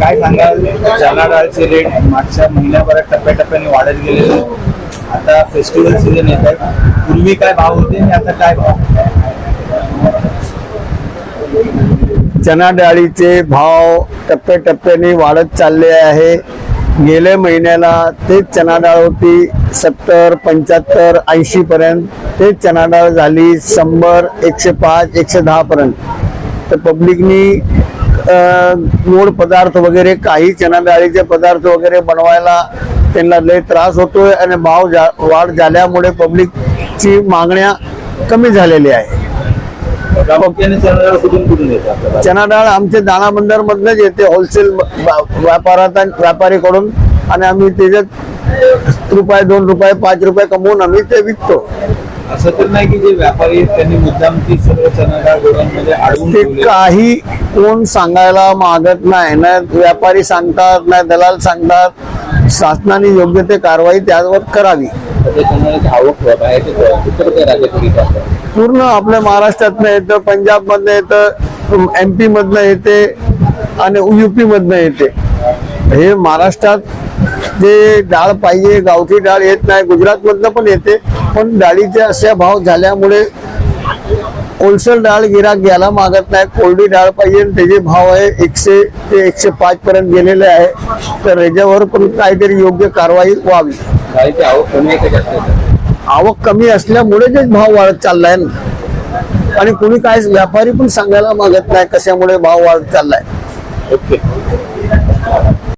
काय सांगाल? चना डाळचे रेट मागच्या महिन्याभरात टप्प्याटप्प्याने वाढत गेले आता फेस्टिवल सीझन येत आहे. पूर्वी काय भाव होते आणि आता काय भाव? चना डाळीचे भाव टप्प्याटप्प्याने वाढत चालले आहे. गेल्या महिन्याला तेच चना डाळ होती सत्तर पंच्याहत्तर ऐंशी पर्यंत तेच चना डाळ झाली शंभर एकशे पाच एकशे दहा पर्यंत तर पब्लिकनी गोड पदार्थ वगैरे काही चना डाळीचे पदार्थ वगैरे बनवायला त्यांना लय त्रास होतोय आणि भाव जा वाढ झाल्यामुळे पब्लिकची मागण्या कमी झालेली आहे. चना डाळ आमचे दाणा बंदर मधनच येते होलसेल व्यापारात व्यापारीकडून आणि आम्ही त्याच्यात रुपये दोन रुपये पाच रुपये कमवून आम्ही ते विकतो. असं तर नाही की जे व्यापारी आहेत त्यांनी मुद्दाम ती सर्व चना डाळ गोडांमध्ये अडवून ते ठेवले काही कोण सांगायला मागत नाही ना व्यापारी सांगतात ना दलाल सांगतात शासनाने योग्य ते कारवाई त्यावर करावी. ते चना डाळीची आवक बाहेर उत्तर राज्यात घेत असतात पूर्ण आपल्या महाराष्ट्रातनं येतं पंजाब मधनं येतं एम पी मधनं येते आणि युपी मधनं येते. हे महाराष्ट्रात जे डाळ पाहिजे गावठी डाळ येत नाही गुजरात मधनं पण येते. पण डाळीचे असे भाव झाल्यामुळे होलसेल डाळ गिराक घ्यायला मागत नाही. कोरडी डाळ पाहिजे त्याचे भाव आहे एकशे ते एकशे पाच पर्यंत गेलेले आहे. तर याच्यावर पण काहीतरी योग्य कारवाई व्हावी. डाळीची आवक कमी आहे का जास्त? आहे? आवक कमी असल्यामुळे जे भाव वाढत चाललाय ना. आणि कोणी काय व्यापारी पण सांगायला मागत नाही कशामुळे भाव वाढत चाललाय. ओके.